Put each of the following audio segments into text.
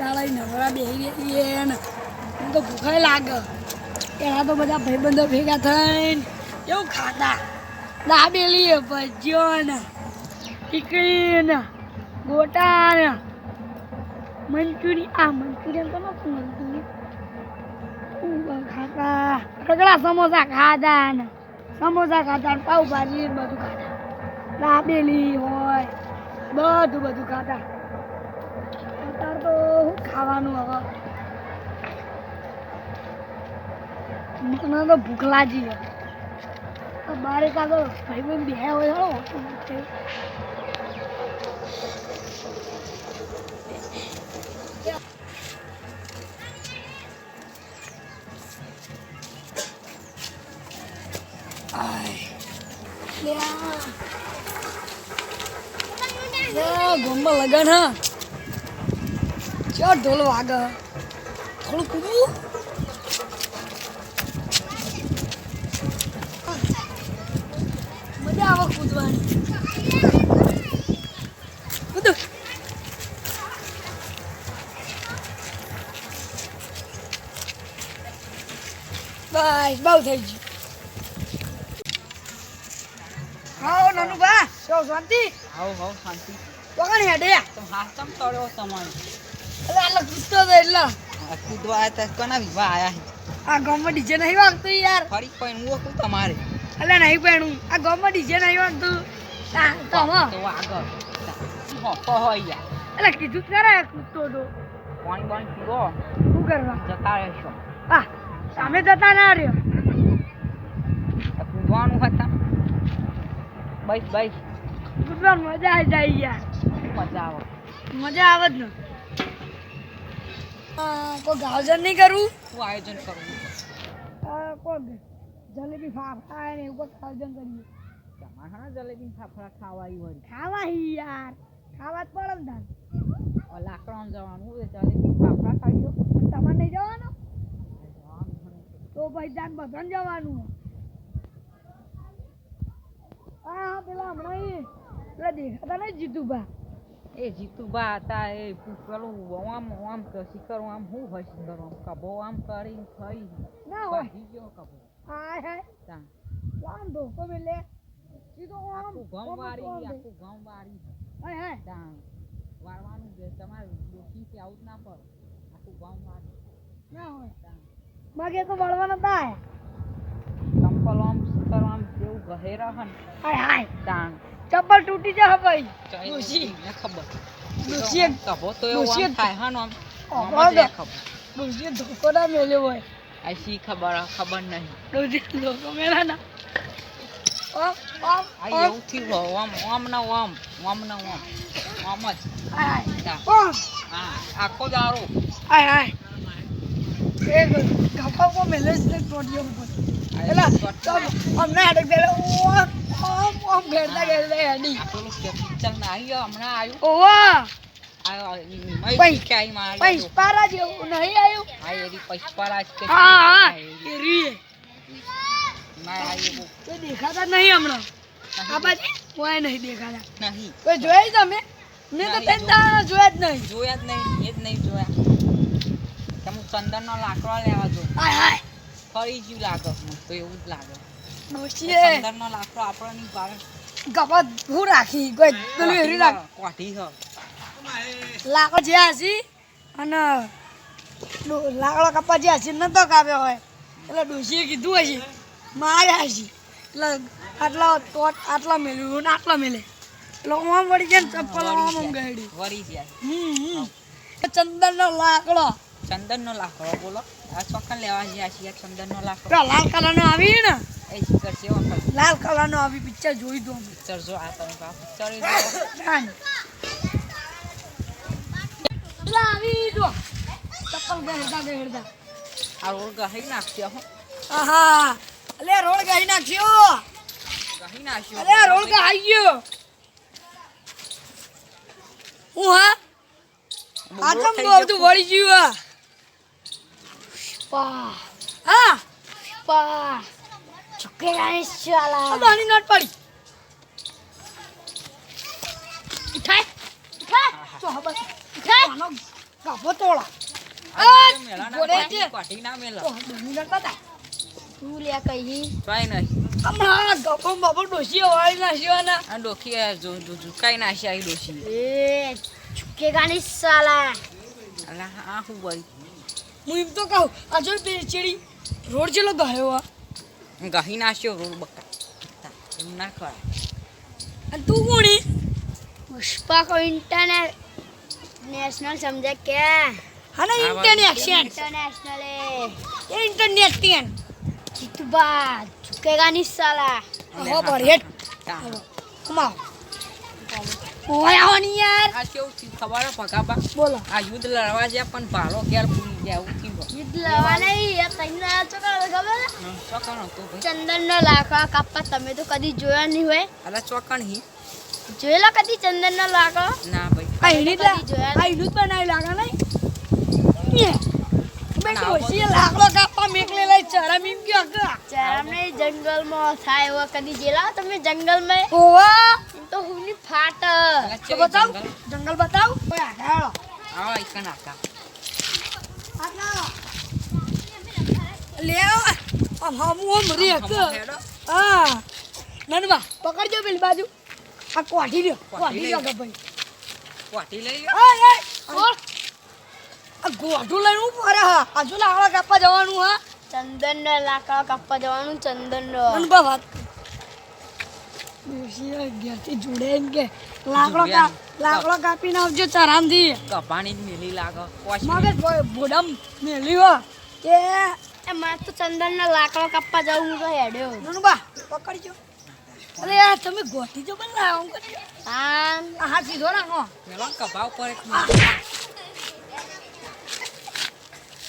દાડા નવરા બેહી રહીએ ને મને તો ભૂખાય લાગે. એના તો બધા ભાઈબંધો ભેગા થઈને કેવું ખાતા. દાબેલી ભજીઓ ને ટીકડી ને ગોટા ને મંચુરી આ મંચુરિયન તો નથી મળતું ખાતા? રગડા સમોસા ખાધા ને સમોસા ખાધા ને પાવભાજી બધું ખાધા. દાબેલી હોય, બધું બધું ખાતા ખાવાનું હવે. મને તો ભૂખ લાગી છે. બારે કાં ભાઈ ભાઈબંધ બે હોય હો. ગોમ્બા લગન હા. ચો ઢોલ વાગે થોડું કૂદવું મજા આવે કૂદવાની. કૂદો. બસ બહુ થઈ ગયું. હા નાનું બા શું શાંતિ? હાવ હાવ શાંતિ. વગણ હેડે તો હાથ ચમ તળ્યો તમારે. આટલો કૂદતો તો એટલે. કૂદવા આયા તા કના વિવાહ આયા? આ ગામમાં ડીજે નહીં વાગતું યાર. ફરી કોઈ હું કહું તમારે એટલે નહીં પહેણું આ ગામમાં ડીજે નહીં વાગતું. આ તો હમ તો આગળ. હોપો હોય યાર કીધું કરે કૂદતો તો કોણ પાણી પીવો શું કરવા? જતા રહેશો. આ સામે જતા ના રહ્યો. કૂદવાનું હતા બસ બસ. કૂદવા મજા આવી જાય યાર. મજા આવે? મજા આવે જ ને. કોઈ ગાવજન નહીં કરવું શું આયોજન કરવું કોઈ જલેબી ફાફડા ને એવું કોઈ ગાવજન કરીએ. તમારે જલેબી ફાફડા ખાવા હોય. વળી ખાવા યાર. ખાવા જ પડે ને તાર. લાકડામાં જવાનું એ જલેબી ફાફડા ખાઈ દો તમારે નહીં જવાનું? તો ભાઈ જાન બધાને જવાનું. હા પેલા હમણાં પેલા દેખાતા નહીં જીતું બા એ જીતુબા હતા એ પેલું આમ આમ શિખર આમ શું હોય શિખર આમ કબો આમ કરીને થઈ. ના હોય. ગયો કબો હા ત્યાં આમ ધોકો મેલે સીધો આમ ગામ વારી આખું ગામ વારી હાય હાય. ત્યાં વારવાનું છે તમારે ડોકીથી આવું જ ના પડે. આખું ગામ વારી ના હોય. બાકી તો વળવાના તા કંપલ આમ શિખર આમ જેવું ગહેરા હન હાય હાય. ત્યાં ચપ્પલ તૂટી જશે ભાઈ. ડોશી. ને ખબર. ડોશીએ કબો તો એવું આમ થાય હા નો જ ખબર. ડોશીએ ધોકો ના મેલ્યો હોય. આ શી ખબર આ ખબર નહીં. ડોશીએ ધોકો મેલા ના. આમ આમ આ એવું થયું આમ આમ ના આમ આમ ના જ. હા. આખો દારો ગપ્પા કો મેલે છે ટોટીઓ ઉપર. એલા અમને હાડે પેલે ઓમ ઓમ ઓમ ઘેરતા ઘેરતા હેડી. આ પેલું કે પિક્ચર ના આવ્યો હમણાં આવ્યું ઓવા આ પૈ- મય કે આઈ માં આવ્યો પૈસપારા જેવું નહીં આવ્યું આ એરી પૈસપારા જ હા હા એરી. એ રીએ. ના આવ્યું તે દેખાતા નહીં હમણાં. આ બાજુ કોઈ નહીં દેખાતા. નહીં. કોઈ જોયા તમે? મેં તો ત્રણ દાડા જોયા જ નહીં. જોયા જ નહીં એ જ નહીં જોયા. તમે ચંદન નો લાકડો લેવા જો. હાય હાય. ફરી જ્યું લાગે મને તો એવું જ લાગે. ડોશીએ ચંદન નો લાકડો આપણો નહીં ભાવે. ગપ્પા હું રાખી ગઈ પેલું એરી રાખ. કોઠી હ. લાકડો જે હસી અને લાકડો કપા જે હસી નતો કાપ્યો હોય એટલે ડોશીએ કીધું હશે માર્યા હશે એટલે આટલા ટોટ આટલા મેલ્યું ને આટલા મેલે. એટલે ઓમ વળી ગયા ને ચપ્પલ ઓમ ગયડી. વળી ગયા હમ હમ. ચંદનનો લાકડો. ચંદન નો લાકડો બોલો. આ ચોખ્ખા લેવા ગયા છીએ ચંદન નો લાકડો. પેલો લાલ કલરનો આવી ને. એ શિખર છે લાલ કલરનો આવી પિક્ચર જોઈ દો પિક્ચર જો આ તમે આ પિક્ચર. પેલા આવી જો. ચપ્પલ ગહેરતા ગહેરતા આ રોડ ગહી નાખ્યો હો. આહા. અલે રોડ ગહી નાખ્યો. ગહી નાખ્યો. અલે રોડ ગહી ગયો. હું હા? આ કેમ બધું વળી ગયું પા હા. પા. છોકરાની શાલા નાની નોટ પડી. ઉઠાય. ઉઠાય. તો હવે ઉઠાય. કાપો તોળા આ આ તો મેલાના ઘોડે કોઠી- છે. કોઠી ના મેલો. ઓહ, ડોમીનર બતાય. તું લે કઈ તોય નહીં. હમણાં ગપ્પો બપ્પો ડોશીએ વાળી નાખ્યો ને આ ડોકી આ જો- જો- ઝુકાઈ નાખી આ ડોશી. હું એમ તો કહું આ જો ચીડી રોડ જેલો ગાયો આ. ગાહી નાખ્યો રોડ બકા ના ખવાય. અને તું કોણી પુષ્પા કો ઇન્ટરનેશનલ સમજે કે? હા ના ઇન્ટરનેશનલ ઇન્ટરનેશનલ એ. ઇન્ટરનેશનલ બા ચુકેગા ની સાલા. હો બરેટ કમા ઓય આવની યાર. આ કેવું ખબર પકાબા બોલો. આ યુદ્ધ લડવા જ્યાં પણ ભાલો ક્યારે ચંદન નો લાકડા કાપવા તમે તો કદી જોયા નહીં હોય. અલા ચોકણ હી જોયેલા કદી ચંદન નો લાકડો. ના ભાઈ. આ હિની કદી જોયા આ હિનું જ બનાવી લાગે નહીં. મેં ડોશીએ લાકડો કાપવા મેકલે લઈ ચરમ એમ ગયો કે ચારમને જંગલમાં થાય એવો કદી જેલા તમે જંગલમાં. ઓવા તો હુની ફાટ. તો બતાવ. જંગલ? જંગલ બતાવ. ઓય આગળ આવો આકા. લે આમ હમું આમ રે હમો કે હેડો. હા. નનબા પકડજો પેલી બાજુ. આ કોઠી લ્યો કોઠી લ્યો ભાઈ કોઠી લઈ ઓર આ ગોઠું લઈને હું ફરે હા. આજુ લાકડા કાપવા જવાનું હા. ચંદન ને લાકડા કાપવા જવાનું ચંદન નો નનબા વાત ડોશીએ ઘેરથી જોડે એમ કે લાકડો કા જોડ્યા. લાકડો કાપીને આવજો ચરામથી કપાણી જ મેલી લાગે. મગજ ભોડમ મેલી હો. કે એ મારે તો ચંદનના લાકડા કાપવા જવું હું તો હેડ્યો. નુનુબા પકડજો. અરે યાર તમે ગોઠી જો પણ આમ કરી હા. હા હાથ સીધો રાખો મેલો કપાવ પર એક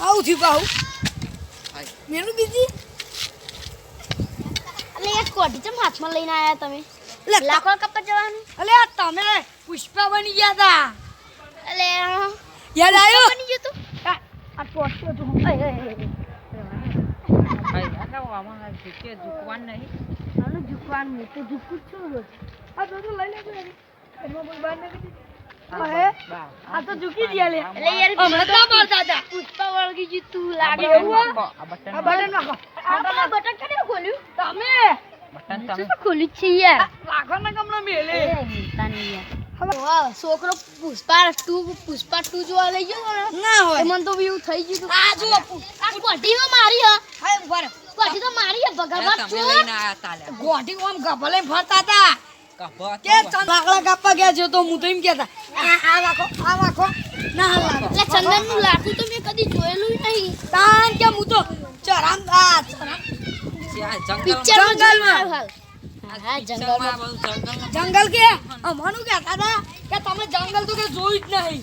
આવું થયું પાહું મેનું બીજી? અલે એક કોઠી ચમ હાથમાં લઈને આયા તમે? લાકડો કાપવા જવાનું? અલે આ તમે પુષ્પા બની ગયા તા. અલે યાદ આવ્યો? બની ગયું તું? આ આ ટોટ્યો તું અય, અય, અય. હાય, આ તો આમાં આ ઝૂકે ઝૂકવાનું નહીં. આનું ઝૂકવાનું હું તો ઝૂકું છું રોજ આ તો લઈ લેજો એની. કોઈ બહાર નાખી આ હે? બા, આ તો ઝૂકી ગયા લે. એટલે યાર હમણાં તો મારતા હતા પુષ્પા વળગી ગયું તું લાગે. એવું આ બટન આ બટન નાખો. આ બટન કને ખોલ્યું? તમે? બટન તમે. ખોલ્યું છે યાર. લાખો ના કમળો મેલે. એ યાર. છોકરો પુષ્પા ટુ પુષ્પા ટુ જોવા લઈ ગયો ને? ના હોય. મને તો એવું થઈ ગયું. આ કોઠી મારી હે. ઊભા રહો. કોઠી તો મારી ભગવાન તમે લઈને આયા તાલ્યા ગોઠી ઓમ ગભલે ફરતા કે લાકડા ગયા છે તો હું તો એમ કહેતા આ આ રાખો આ રાખો ના લાગે એટલે ચંદનનું લાકડું તો મેં કદી જોયેલું નહીં. તાન કે હું તો ચરામ આ ચરામ. જંગલ જંગલમાં. કે? અમારું કેતા હતા કે તમે જંગલ તો કે જોયું જ નહીં.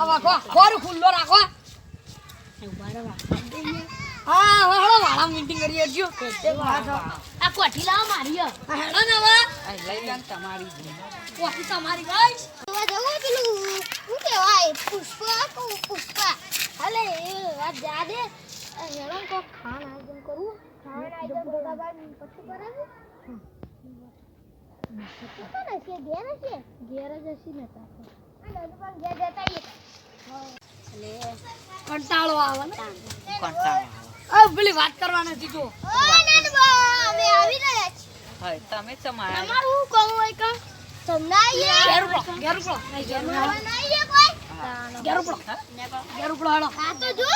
રાખો ખોર ખુલ્લો રાખો. હા હવે હેડો વાળા મીટિંગ કરી છીએ. એક વાત હો. આ કોઠી લાવો મારી હેડો ને હવે. લઈ લે તમારી કોઠી તમારી જવું પેલું. શું કહેવાય પુષ્પા કો પુષ્પા. અલે એ વાત જા કો ખાન આયોજન કરું. ખાન આયોજન બાદ પછી કરાવું. ઘેર ઘેર જ આ લે કંટાળો આવે ને. કંટાળો આવે. પેલી વાત કરવા નથી તો ઓ નનબા અમે આવી રહ્યા છીએ. હવે તમે તમારા તમારું હું કહું હોય કા સમનાઈએ ઘેર ઉપડો ઘેર ઉપડો. નહીં, ઘેર ઉપડો. સમનાઈએ કોઈ? ઘેર ઉપડો. ઘેર ઉપડો હાલો. હા તો જો.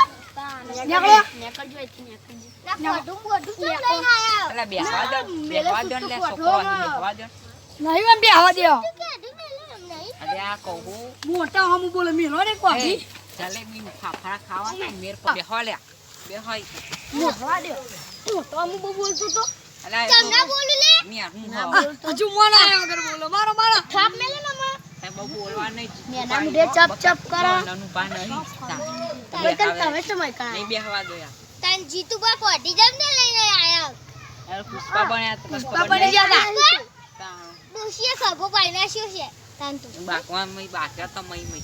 નીકળો. નીકળજો અહીંથી નીકળજો ના મોઢું મોઢું તો લઈને આયા અલા, બેહવા દો ને, મેલે દો લે, સુતું છોકરો કોઠોમાં. દો નહીં એમ બે હવા દે. અલે, આ કહું મોટા હમ બોલે મેલો ને કોઠી એ, જલેબી ફાફડા ખાવા મેર પર બેહવા લ્યા. બેહવા ઈ. મોટવા દે બહુ બોલતો તો અલા, એ તમને લે મેં હું આ, હજુ મોના આવ્યા વગર બોલો મારો મારો થાપ મેલે ને માં બહુ બોલવા નહીં. મેના મુઢે ચપ ચપ કરો. નાનું પા નહીં. તમે તને તમે સમય કા નહીં બેહવા દો યાર. તન જીતુ બા કોટી જમ ને લઈને આયા અરે, પુષ્પા બન્યા પુષ્પા બની. ગયા પાઈ છે તન તું બાકવા મય બાકા તો મય મય.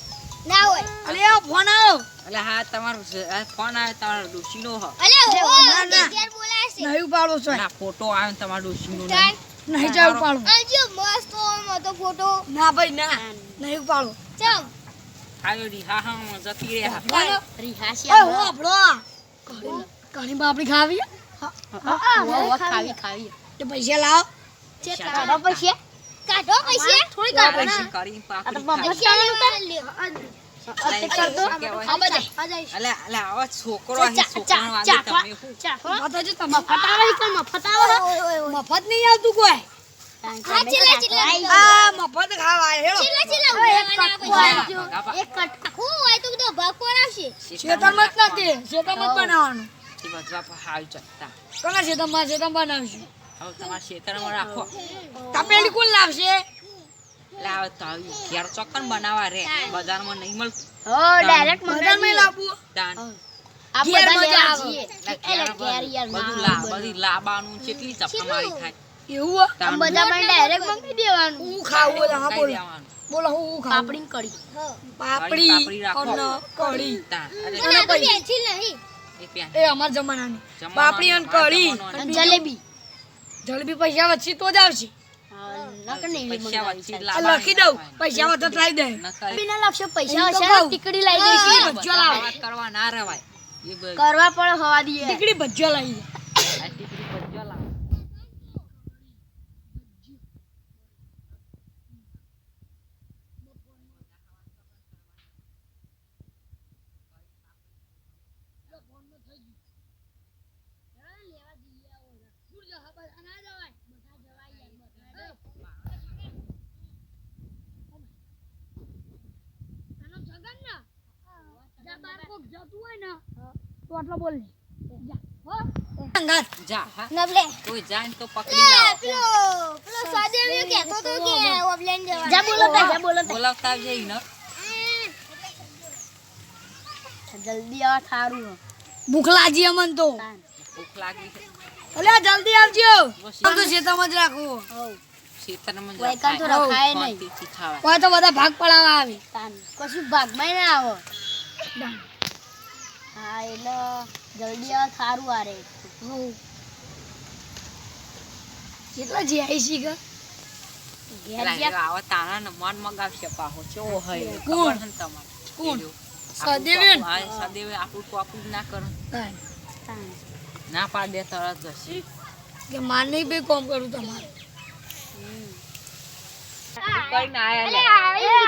ના હોય. અલે આ ફોન આવ્યો અલે હા તમારો આ ફોન આવ્યો તમારો ડોશીનો હ. અલે હો, હો. ઘેર બોલાય છે. નહીં પાડો છો. ના ફોટો આવ્યો તમારો ડોશીનો ને. નહીં જાવ પાડો આજો મસ્ત ઓમ તો ફોટો. ના ભાઈ ના. નહીં પાડો ચમ આયો રીહા હા જતી રહ્યા. બોલો. રિહાસી ઓય, હો, આપણો આ. કઢી- કઢી પાપડી ખાવી? ખાવી ખાવી. તે પૈસા લાવ. પૈસા. કાઢો પૈસા? થોડી કાઢો કરી પાકડી પૈસા. કર શું મફત નહીં આવતું કોઈ? મફત ખાવા એક કટકો હોય તો બધો ભાગ કોણ આવશે. નથી બનાવવાનું. કોના શેતરમાં શેતમ બનાવશું? હવે તમારા ખેતરમાં રાખો. તપેલી કોણ લાવશે? એટલે તો આવી ઘેર ચોક્કન બનાવવા રે. બજારમાં નહીં મળતું. હો ડાયરેક્ટ બધામાં લાવવું. તાન. આ ઘેર બધા મજા લેવા આવે. જઈએ. એટલે એટલે ઘેર ઘેર યાર બધું ના લા બધી લાબાનું કેટલી ચપ્પા મારી થાય. એવું હો? તાન. આમ બધા માં ડાયરેક્ટ મંગાઈ દેવાનું. હું ખાવું હોય તો હા ખાઈ બોલો. દેવાનું. બોલો હું હું ખાવું? પાપડી કડી પાપડી પાપડી રાખો. અને કઢી. જલેબી. જલેબી પૈસા વચ્ચે તો જ આવશે. લખી દઉં. પૈસા લાવી દે. બિના. ટીકડી લાવી કરવા ના રેવાય. કરવા પણ હવા દઈએ. ટીકડી ભજીયો લાવી દે. તો આટલો બોલ સંગાત જા. નબલે કોઈ જાય તો પકડી લાવો પેલો પેલો સાદેવ કહેતો તો કે ઓફલાઈન જવા જા બોલો જા બોલો બોલાવતા જઈ ને. જલ્દી આવ થારું ભૂખ લાગી અમન તો. ભૂખ લાગી અલે જલ્દી આવજો. આમ તો શેતામાં જ રાખવું ખેતરમાં જ વૈકાલ તો રખાય. રખાય નહીં. કોઈ તો બધા ભાગ પડાવવા આવે. કશું ભાગમાં ના આવો. હા એટલે જલ્દી આવ થારું આરે. કેટલા જે આવી શી કે? ઘેર ગયા. આવા તાણા ને મન મગાવશે પાહો. ચેવો હોય કોણ? ખબર છે કોણ? સદેવેન? આપણું તો- હા, સદેવે આપણું ટોપું ના કરે. તાન. તાન ના પાડે તરત જશે. કે બે કોમ કરું તમારે. કરીને આયા લે.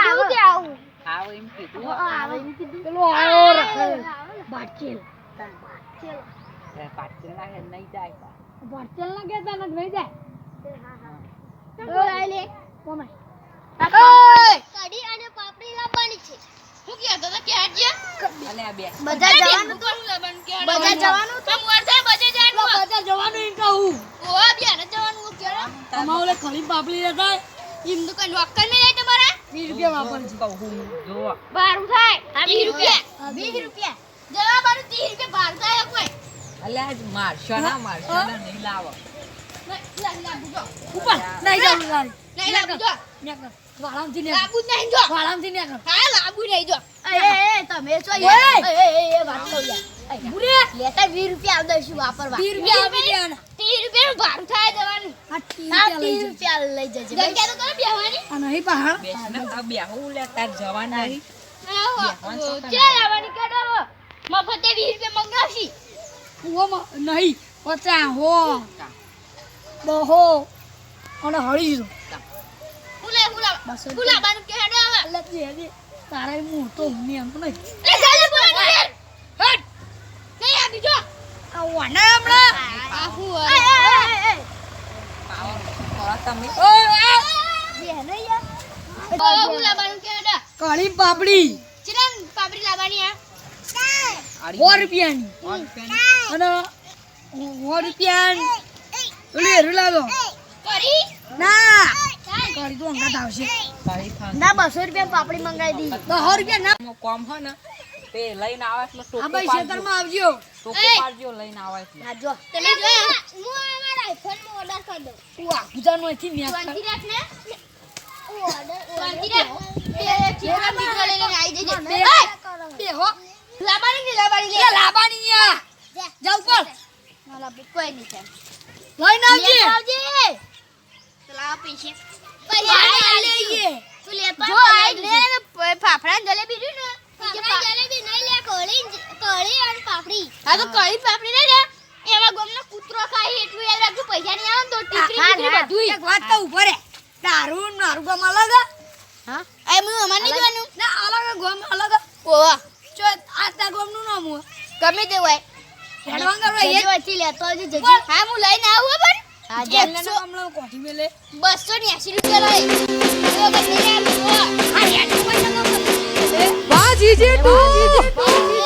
કીધું કે આવું? આવો એમ કીધું. આવે એમ કીધું. પેલો આયો રખે. બાટચેલ એ પાછળ ના હે, નહીં જાય બાટચેલ ના કહેતા નથી ભાઈ જાય. બોલાય લે? કોમે કઢી અને પાપડી લાવવાની છે. હું કહેતો તો કે આજે અલે આ બે. બધા જવાનું તો બધા જવાનું? તો મોરસાઈ બધા જવાનું બધા જવાનું એમ કહું. ઓ બેન જવાનું કેળો અમારે ઓલે ખરી પાપડી રહેતા ઇમ દુકાન નોકર ને જાય તમારા? વીસ રૂપિયા વાપરજે. કહું હું જોવા. બારું થાય. વીસ રૂપિયા. વીસ રૂપિયા. જવા બારું ત્રીસ રૂપિયા બાર થાય કોઈ? અલે આજ મારશો ના મારશો ના નહીં લાવો. ઉપર નહીં જાવ લારી નહીં લાગુ જો. નેકર વાળામથી નેકર લાગુ નહીં જો. વાળામથી નેકર હા લાગુ નહીં જો. એ એ તમે છો એ એ એ વાત કહું યાર. બુરે. લેતા વીસ રૂપિયા આવ દઈશું વાપરવા. વીસ રૂપિયા આપી દેવાના ત્રીસ રૂપિયા? ભાડું થાય જવાનું. આ ત્રીસ હા રૂપિયા લઈ જજે. તો કરો બેહવાની આ નહીં પહાડ. બેસને આ બેહું લે તાર જવા નહીં. ચાલ આવવાની કાઢો મફતે વીસ રૂપિયા મંગાવશી. ઓમાં નહીં પચાસ હો. બહો અને હળીસો ફૂલે ફૂલા બસો ફૂલા બાનું કે હેડો આવે. એટલે જે જે તારા મોટો હું એમ તો નહીં. એ ચાલે બોલ હટ. નહીં આ બીજો આ વાના હમણાં. આ હું એ એ એ તમે. ઓય, આ બે નહીં યાર. ફૂલા બાનું કે હેડો. કઢી પાપડી. ચિરન પાપડી લાવવાની આ. સો રૂપિયાની. અને સો રૂપિયા ઓલી હેરું લાવો ના. કઢી તો અંગાત આવશે. ના બસો રૂપિયા પાપડી મંગાવી દી. તો રૂપિયા ના. કોમ હે ને તે લઈને આવે એટલે ટોકો આ ભાઈ ખેતરમાં આવજો. ટોકો પાડજો લઈને આવે એટલે. હા જો. તમે જો. હું અમારા આઈફોનમાં ઓર્ડર કરી દઉં. તું આ ગુજારનો અહીંથી ન્યા શાંતિ રાખ ને. શાંતિ રાખ. એ ચિરન દીકરા આવી જજે. બે બે હો. લાબાની ની લાબાની એ લાબાની ન્યા જાવ પર મારા બે કોઈ નહીં છે. લઈને આવજે. આવજે. ચલા પૈસે પૈસા પૈસા લઈએ તું લેતો જો આ લે પ- ફાફડા જલેબી રહ્યું ને. ફાફડા જલેબી નહીં લે કળી કળી અને પાપડી હા તો કળી પાપડી નહીં લે. એવા ગમનો કૂતરો ખાય એટલું યાદ રાખજો પૈસા નહીં આવે તો ટીકરી ટીકરી બધું એક વાત કહું ઊભો રે તારું નારું મારું ગામ અલગ. હા? એ હું અમાર નહીં જોવાનું? ના અલગ ગામ અલગ. ઓવા. ચો આ તાર નામ હું ગમે તે હોય. હેડવાન કરવા એ જજી વચ્ચે લેતો આવજો જજી હા હું લઈને આવું હો પણ. હા એકસો- જેમના કોઠી મેલે. બસો ને રૂપિયા લઈ બસ આ વાહ જીજે તું.